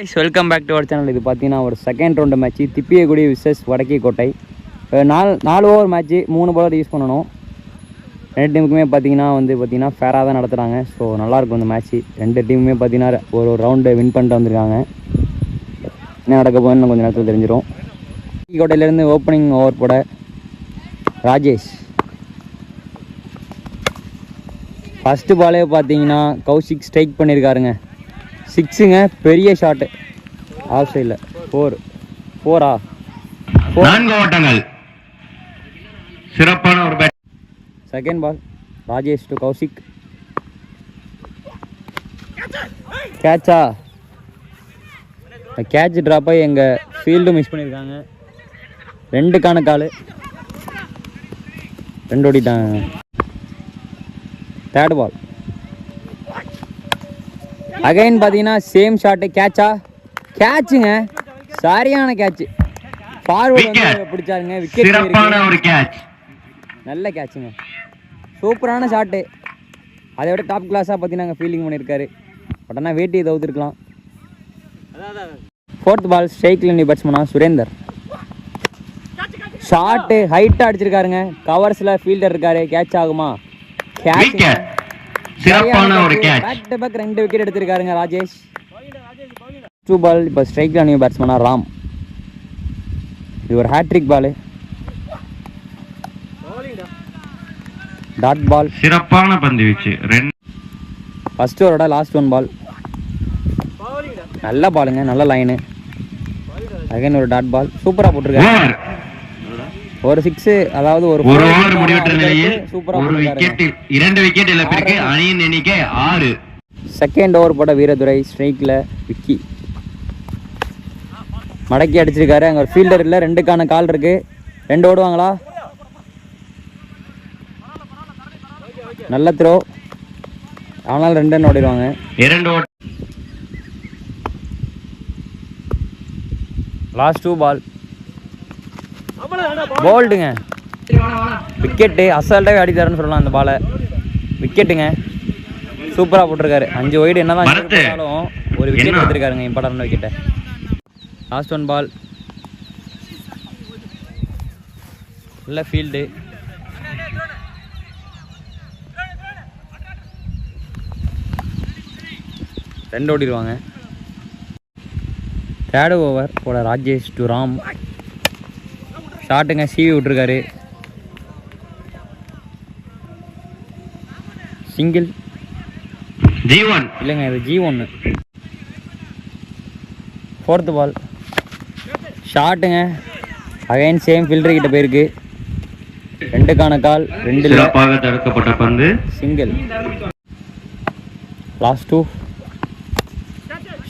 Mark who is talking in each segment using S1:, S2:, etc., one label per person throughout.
S1: Ice welcome back to our channel இது பார்த்தீங்கன்னா ஒரு second round match Thippiyakudi versus Vadakke Kottai. நாலு நாலு ஓவர் மேட்ச்சு மூணு பாலர் யூஸ் பண்ணணும். ரெண்டு டீமுக்குமே பார்த்தீங்கன்னா வந்து பார்த்திங்கன்னா ஃபேராக தான் நடத்துகிறாங்க ஸோ நல்லாயிருக்கும் இந்த மேட்ச்சு ரெண்டு டீமுமே பார்த்தீங்கன்னா ஒரு ஒரு ரவுண்டு வின் பண்ணிட்டு வந்திருக்காங்க. என்ன நடக்க போகுதுன்னு கொஞ்சம் நேரத்தில் தெரிஞ்சிடும் கோட்டையிலேருந்து ஓப்பனிங் ஓவர் போட ராஜேஷ். ஃபஸ்ட்டு பாலே பார்த்தீங்கன்னா கௌஷிக் ஸ்ட்ரைக் பண்ணியிருக்காருங்க சிக்ஸுங்க பெரிய ஷாட்டு ஆஃப் சைடில் ஃபோர் ஃபோரா
S2: நான்கு ஓட்டங்கள். சிறப்பான ஒரு bat
S1: second ball Rajesh to Kaushik கேட்சா catch drop ஆகி எங்கள் ஃபீல்டும் மிஸ் பண்ணியிருக்காங்க ரெண்டு காணக்கால் ரெண்டு ஓடிட்டாங்க. தேர்ட் பால் அகைன் பார்த்தீங்கன்னா சேம் ஷாட்டு கேட்சா கேட்சுங்க சரியான கேட்ச் ஃபார்வர்டு வந்து. பிடிச்சாருங்க. விக்கெட் நல்ல கேட்சுங்க சூப்பரான ஷாட்டு அதை விட டாப் கிளாஸாக பார்த்தீங்கன்னா ஃபீல்டிங் பண்ணியிருக்காரு பட் ஆனால் வேட்டியை தவிர்த்துருக்கலாம் ஃபோர்த் பால் ஸ்ட்ரைக்கில் நீ பேட்ஸ்மனா சுரேந்தர். ஷாட்டு ஹைட்டாக அடிச்சிருக்காருங்க. கவர்ஸில் ஃபீல்டர் இருக்காரு. கேட்ச் ஆகுமா? கேட்ச்
S2: விக்கெட் சிறப்பான ஒரு கேட்ச்
S1: பேக் டு பேக் ரெண்டு விக்கெட் எடுத்திருக்காருங்க ராஜேஷ். டூ பால் இப்போ ஸ்ட்ரைக்கில் நீ பேட்ஸ்மனா ராம். இது ஒரு ஹேட்ரிக் பால் டாட் பால்
S2: சிறப்பான பந்து வீச்சு. ரெண்டு
S1: ஃபர்ஸ்ட் ஓவரோட லாஸ்ட் ஒன் பால் நல்ல பாலுங்க நல்ல லைனு அகைன் ஒரு டாட் பால் சூப்பராக போட்டிருக்காரு. ஒரு சிக்ஸ் அதாவது ஒரு
S2: ஒரு ஓவர் முடிவற்ற நிலையில் ஒரு விக்கெட்டில் இரண்டு விக்கெட் இழப்பிற்கு அணியின் எண்ணிக்கை ஆறு.
S1: செகண்ட் ஓவர் போட்ட வீரதுரை ஸ்ட்ரைக்கில் விக்கி. மடக்கி அடிச்சிருக்காரு. அங்கே ஒரு ஃபீல்டர் இல்லை ரெண்டுக்கான கால் இருக்கு. ரெண்டு ஓடுவாங்களா? நல்ல த்ரோ ஆனால் ரெண்டு ரன் ஓடிடுவாங்க.
S2: இரண்டு
S1: லாஸ்ட் டூ பால் போல்டுங்க. விக்கெட்டு அசால்ட்டாகவே அடித்தாருன்னு சொல்லலாம் அந்த பாலை. விக்கெட்டுங்க. சூப்பராக போட்டிருக்காரு. அஞ்சு ஒய்டு
S2: பரத்து.
S1: போட்டாலும் ஒரு விக்கெட்
S2: என்ன?
S1: எடுத்திருக்காருங்க இம்பார்ட்டன்ட் விக்கெட்டை லாஸ்ட் ஒன் பால் நல்ல ஃபீல்டு ரெண்டு ஓடிடுவாங்க. தேர்டு ஓவர் போட ராஜேஷ் டு ராம் ஷாட்டுங்க சீவி விட்ருக்காரு சிங்கிள்
S2: ஜீவன்
S1: இல்லைங்க இது ஜி ஒன்று ஃபோர்த்து பால் ஷாட்டுங்க அகைன் சேம் ஃபில்டர் கிட்ட போயிருக்கு. ரெண்டுக்கான கால் ரெண்டு
S2: சிறப்பாக தடுக்கப்பட்ட பந்து.
S1: சிங்கிள் லாஸ்ட் டூ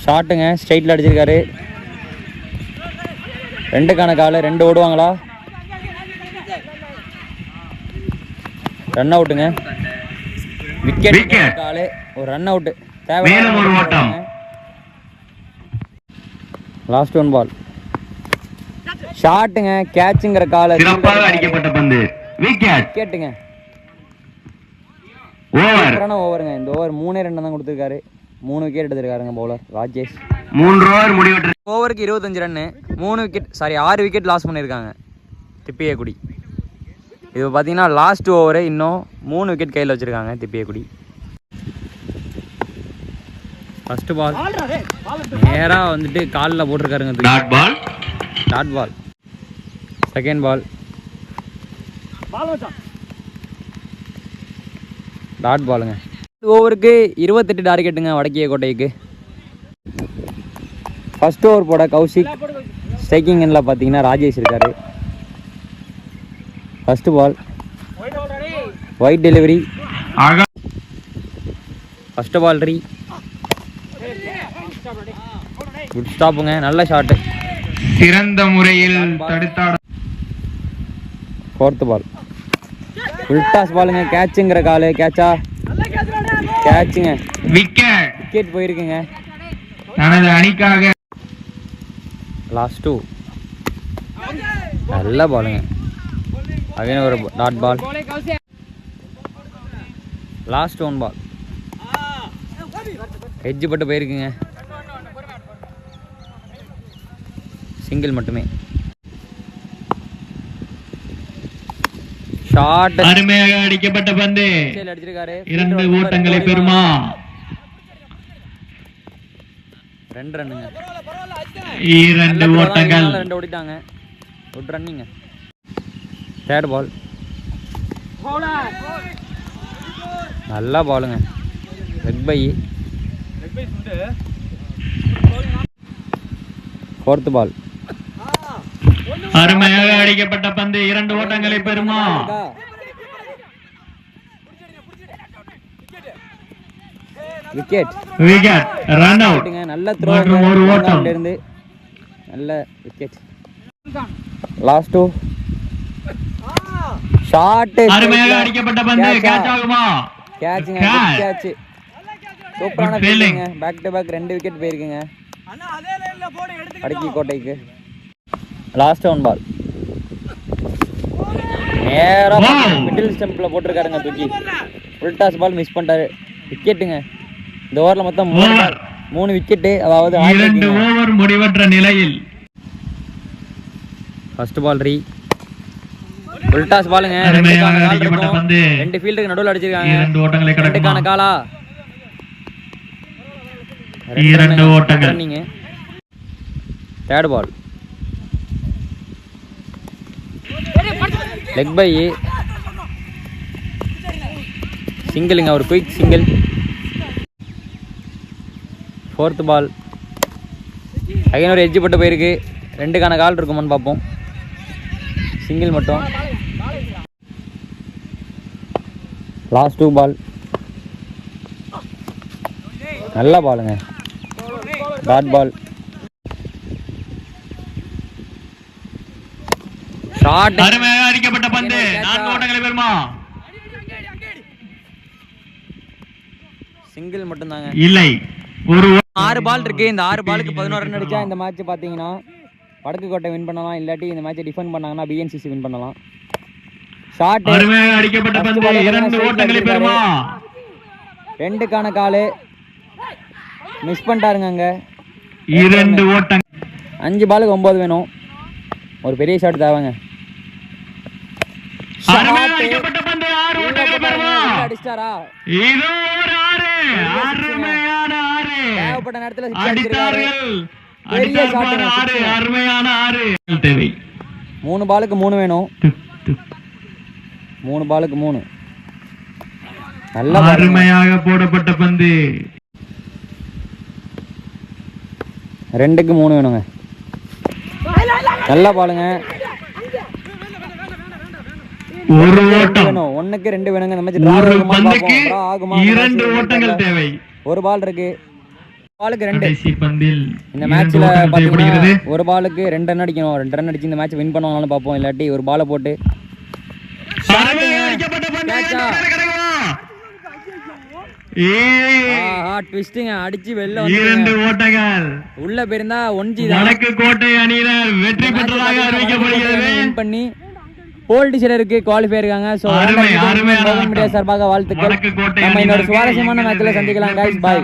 S1: ஷாட்டுங்க ஸ்ட்ரைட்டில் அடிச்சிருக்காரு. ரெண்டுக்கான கால் ரெண்டு ஓடுவாங்களா? Run அவுட்டுங்க wicket. காலு ஒரு ரன்
S2: ஒரு ஓட்டம்.
S1: லாஸ்ட் ஒன் பால் ஷாட்டுங்க கேட்சுங்கிற காலை
S2: சிறப்பாக அடிக்கப்பட்ட பந்து. விக்கெட்
S1: விக்கெட்டுங்க
S2: ஓவர்
S1: ஓவருங்க இந்த ஓவர் மூணே ரெண்டு தான் கொடுத்துருக்காரு. மூணு விக்கெட் எடுத்திருக்காருங்க பவுலர் ராஜேஷ்.
S2: மூன்று ஓவர் முடிவற்ற.
S1: ஓவருக்கு இருபத்தஞ்சு ரன்னு மூணு விக்கெட் சாரி ஆறு விக்கெட் லாஸ் பண்ணியிருக்காங்க. திப்பியக்குடி இது பார்த்தீங்கன்னா லாஸ்ட் ஓவரு இன்னும் மூணு விக்கெட் கையில் வச்சுருக்காங்க திப்பியக்குடி. ஃபஸ்ட்டு பால் நேராக வந்துட்டு காலில் போட்டிருக்காருங்க.
S2: Dot ball
S1: dot ball second ball dot பாலுங்க ஓவருக்கு இருபத்தெட்டு டார்கெட்டுங்க வடக்கிய கோட்டைக்கு. ஃபர்ஸ்ட் ஓவர் போட கௌஷிக் ஸ்ட்ரைக்கிங் எண்ணில் பார்த்தீங்கன்னா ராஜேஷ் இருக்காரு. First ball wide delivery first ball ரீ குட் ஸ்டாப்புங்க நல்ல ஷாட்டு
S2: சிறந்த முறையில் தடுத்தாட
S1: ஃபோர்த்து பால் உல்டாஸ் பாலுங்க கேட்சுங்கிற காலு கேட்சா கேட்சுங்க
S2: விக்கெட்
S1: விக்கெட் போயிருக்குங்க.
S2: தனது அணிக்காக.
S1: லாஸ்ட் டூ நல்ல பாலுங்க அகைன் ஒரு dot ball last one ball edge பட்டு போயிருக்குங்க. சிங்கிள் மட்டுமே. ஷார்ட்
S2: அருமையாக அடிக்கப்பட்ட பந்து.
S1: அடிச்சிருக்காரு.
S2: இரண்டு ஓட்டங்களை பெறுமா?
S1: ரெண்டு ரன்னுங்க
S2: இரண்டு ஓட்டங்கள்.
S1: ரெண்டு ஓடிட்டாங்க குட் ரன்னிங்க தேர்ட் பால் நல்லா பாலுங்க லெக் பை ஃபோர்த்து பால்
S2: அருமையாக அடிக்கப்பட்ட பந்து. இரண்டு ஓட்டங்களை பெறுமா?
S1: விக்கெட்
S2: விக்கெட் ரன் அவுட்
S1: நல்ல த்ரோ
S2: ஒரு ஓட்டம்.
S1: நல்ல விக்கெட் லாஸ்ட் டூ ஷாட்
S2: அருமையாக அடிக்கப்பட்ட பந்து. கேட்ச் ஆகுமா?
S1: கேட்சுங்க. கேட்ச் சூப்பரான. ஃபீல்டிங்க பேக் டு பேக் ரெண்டு விக்கெட் போயிருக்குங்க. அடக்கி கோட்டைக்கு. லாஸ்ட் ஒன் பால் நேரா. மிடில் ஸ்டெம்ப்ல போட்டிருக்காருங்க தூக்கி. ஃபுல் டாஸ் பால் மிஸ் பண்ணிட்டாரு. விக்கெட்டுங்க இந்த ஓவரில் மொத்தம் மூணு மூணு விக்கெட்டு அதாவது
S2: இரண்டு ஓவர் முடிவற்ற நிலையில்.
S1: ஃபர்ஸ்ட் பால் ரீ ஃபுல் டாஸ் பாலுங்க ரெண்டு
S2: அருமையாக
S1: கான கால் இருக்கும் ரெண்டு ஃபீல்டுக்கு நடுவில் அடிச்சிருக்காங்க.
S2: ஓட்டங்களை
S1: ரெண்டு
S2: கடக்குமா?
S1: கான காலா.
S2: இரண்டு ஓட்டங்கள்.
S1: நீங்க தேர்ட் பால் லெக் பை சிங்கிளுங்க ஒரு quick single fourth ball again ஒரு எட்ஜ் பட்டு போயிருக்கு. ரெண்டுக்கான கால் இருக்குமான்னு பார்ப்போம். சிங்கிள் மட்டும். லாஸ்ட் டூ பால் நல்ல பாலுங்க. டாட் பால் ஷார்ட்
S2: அருமையாக அடிக்கப்பட்ட பந்து. நான்கு ஓட்டங்களை பெறுமா?
S1: சிங்கிள் மட்டும்தாங்க.
S2: இல்லை. ஒரு
S1: ஆறு பால் இருக்கு. இந்த ஆறு பாலுக்கு பதினோரு ரன் அடிச்சா இந்த மேட்ச் பார்த்தீங்கன்னா வடக்கு கோட்டை வின் பண்ணலாம். இல்லாட்டி இந்த மேட்சை டிஃபெண்ட் பண்ணாங்கன்னா பிஎன்சிசி வின் பண்ணலாம். ஷார்ட்
S2: அடிக்கப்பட்ட பந்து. இரண்டு ஓட்டங்களை பெறுமா?
S1: ரெண்டுக்கான காலு. மிஸ் பண்ணிட்டாருங்க அங்க.
S2: இரண்டு ஓட்டங்கள்
S1: அஞ்சு பாலுக்கு ஒன்பது வேணும். ஒரு பெரிய ஷாட் தேவைங்க. அடிச்சிட்டாரா? தேவைப்பட்ட நேரத்துல பெரிய
S2: ஆறு. அருமையான ஆறு. தேவை.
S1: மூணு பாலுக்கு மூணு வேணும். மூணு பாலுக்கு மூணு. நல்ல.
S2: அருமையாக போடப்பட்ட பந்து.
S1: ரெண்டுக்கு மூணு வேணுங்க. நல்ல பாலுங்க.
S2: ஒரு ஓட்டம்.
S1: வேணும். ஒண்ணுக்கு ரெண்டு வேணுங்க.
S2: பந்துக்கு
S1: ஆகுமா
S2: இரண்டு ஓட்டங்கள் தேவை.
S1: ஒரு பால் இருக்கு. பாலுக்கு ரெண்டு. இந்த மேட்ச்ல பாத்தீங்கன்னா ஒரு பாலுக்கு ரெண்டு ரன் அடிக்கணும். ரெண்டு ரன் அடிச்சு இந்த மேட்ச் வின் பண்ணுவாங்கன்னு பார்ப்போம். இல்லாட்டி ஒரு பாலை போட்டு அடிச்சு வெளில
S2: இரண்டு ஓட்டங்கள்.
S1: உள்ள போயிருந்தா ஒன்ஜி
S2: வடக்கு கோட்டை அணியினர் வெற்றி பெற்றதாக அறிவிக்கப்படுகிறது.
S1: பண்ணி போல் குவாலிஃபை இருக்காங்க. So media. சார்பாக வாழ்த்துக்கள். நம்ம இன்னொரு சுவாரஸ்யமான மேட்ச்ல சந்திக்கலாம் guys. பாய்